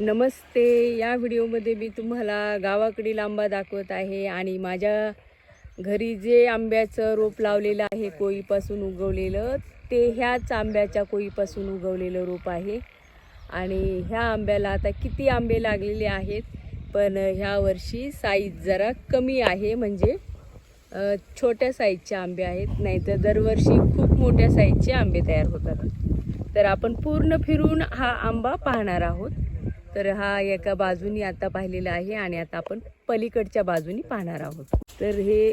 नमस्ते. या व्हिडिओमध्ये मी तुम्हाला गावाकडील आंबा दाखवत आहे आणि माझ्या घरी जे आंब्याचं रोप लावलेलं आहे कोळीपासून उगवलेलं ते ह्याच आंब्याच्या कोळीपासून उगवलेलं रोप आहे. आणि ह्या आंब्याला आता किती आंबे लागलेले आहेत पण ह्या वर्षी साईज जरा कमी आहे. म्हणजे छोट्या साईजचे आंबे आहेत नाहीतर दरवर्षी खूप मोठ्या साईजचे आंबे तयार होतात. तर आपण पूर्ण फिरून हा आंबा पाहणार आहोत. तर हा एका बाजूनी आता पाहिलेला आहे आणि आता आपण पलीकडच्या बाजूनी पाहणार आहोत. तर हे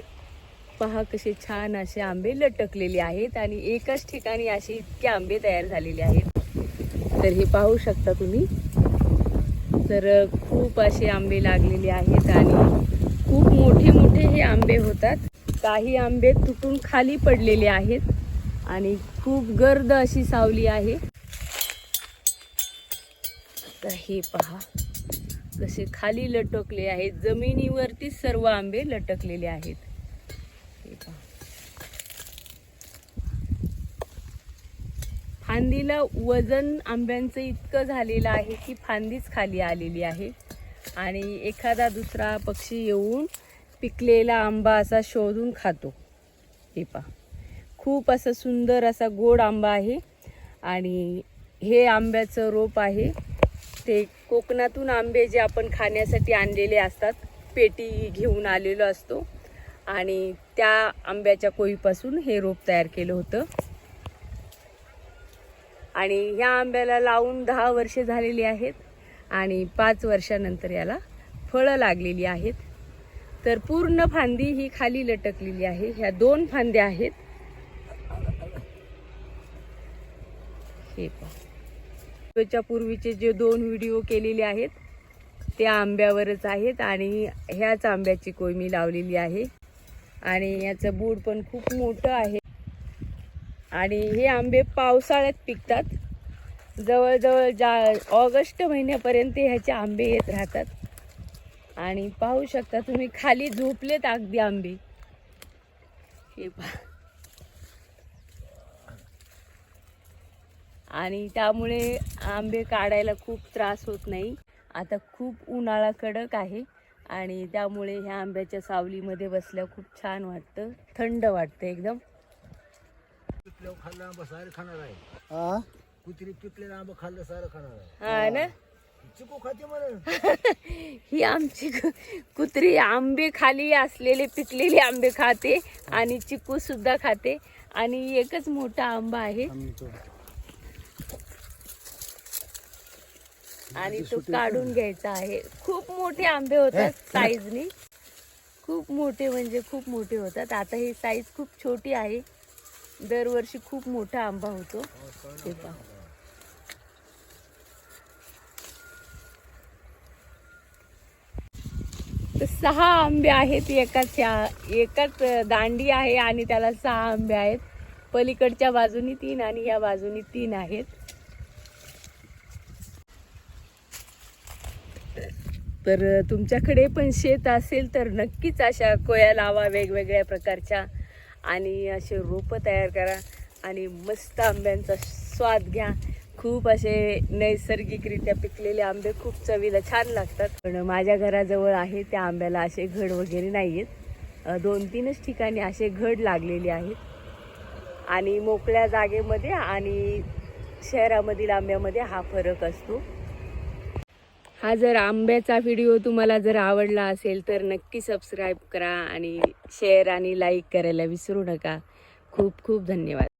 पहा कसे छान असे आंबे लटकलेले आहेत आणि एकाच ठिकाणी असे इतके आंबे तयार झालेले आहेत. तर हे पाहू शकता तुम्ही. तर खूप असे आंबे लागलेले आहेत आणि खूप मोठे मोठे हे आंबे होतात. काही आंबे तुटून खाली पडलेले आहेत आणि खूप गर्द अशी सावली आहे. तर हे पहा. कसे खाली लटकले आहेत. जमिनीवरती सर्व आंबे लटकलेले आहेत. हे पहा. फांदीला वजन आंब्यांचं इतकं झालेलं आहे की फांदीच खाली आलेली आहे. आणि एखादा दुसरा पक्षी येऊन पिकलेला आंबा असा शोधून खातो. हे पहा. खूप असं सुंदर असा गोड आंबा आहे. आणि हे आंब्याचं रोप आहे. ते कोकणातून आंबे जे आपण खाण्यासाठी आणलेले असतात पेटी घेऊन आलेलो असतो. आणि त्या आंब्याच्या कोळीपासून हे रोप तयार केलं होतं. आणि ह्या आंब्याला लावून दहा वर्षे झालेली आहेत आणि पाच वर्षानंतर याला फळं लागलेली आहेत. तर पूर्ण फांदी ही खाली लटकलेली आहे. ह्या दोन फांद्या आहेत. हे पहा. पूर्वीचे जे दोन व्हिडिओ केलेले आहेत त्या आंब्यावरच आहेत आणि ह्याच आंब्याची कोयमी लावलेली आहे. आणि याचं बूड पण खूप मोठं आहे. आणि हे आंबे पावसाळ्यात पिकतात. जवळजवळ जा ऑगस्ट महिन्यापर्यंत ह्याचे आंबे येत राहतात. आणि पाहू शकता तुम्ही खाली झोपलेत अगदी आंबे. हे पा आणि त्यामुळे आंबे काढायला खूप त्रास होत नाही. आता खूप उन्हाळा कडक आहे आणि त्यामुळे ह्या आंब्याच्या सावलीमध्ये बसल्या खूप छान वाटतं. थंड वाटतं एकदम. पिकल्यावर खाल्लं आंबा सारं खाणार आहे. हा? कुत्री पिकलेलं आंबा खाल्लं सारं खाणार आहे. हा ना? चिकू खाते म्हणून ही आमची कुत्री आंबे खाली असलेले पिकलेले आंबे खाते आणि चिकू सुद्धा खाते. आणि एकच मोठा आंबा आहे आम्ही तो आणि तो काढून घ्यायचा आहे. खूप मोठे आंबे होतात साईजनी खूप मोठे म्हणजे खूप मोठे होतात. आता ही साईज खूप छोटी आहे. दरवर्षी खूप मोठा आंबा होतो. ते पहा. तर सहा आंबे आहेत एकाच ह्या- एकाच दांडी आहे आणि त्याला सहा आंबे आहेत. पलीकडच्या बाजूनी तीन आणि या बाजूनी तीन आहेत. तर तुमच्याकडे पण शेत असेल तर नक्कीच अशा कोया लावा वेगवेगळ्या प्रकारच्या आणि असे रोपं तयार करा आणि मस्त आंब्यांचा स्वाद घ्या. खूप असे नैसर्गिकरित्या पिकलेले आंबे खूप चवीला छान लागतात. पण माझ्या घराजवळ आहे त्या आंब्याला असे घड वगैरे नाही आहेत दोन तीनच ठिकाणी असे घड लागलेले आहेत. आणि मोकळ्या जागेमध्ये आणि शहरामधील आंब्यामध्ये हा फरक असतो. हा जर आंब्याचा व्हिडिओ तुम्हाला जर आवडला असेल तर नक्की सबस्क्राईब करा आणि शेअर आणि लाईक करायला विसरू नका. खूप खूप धन्यवाद.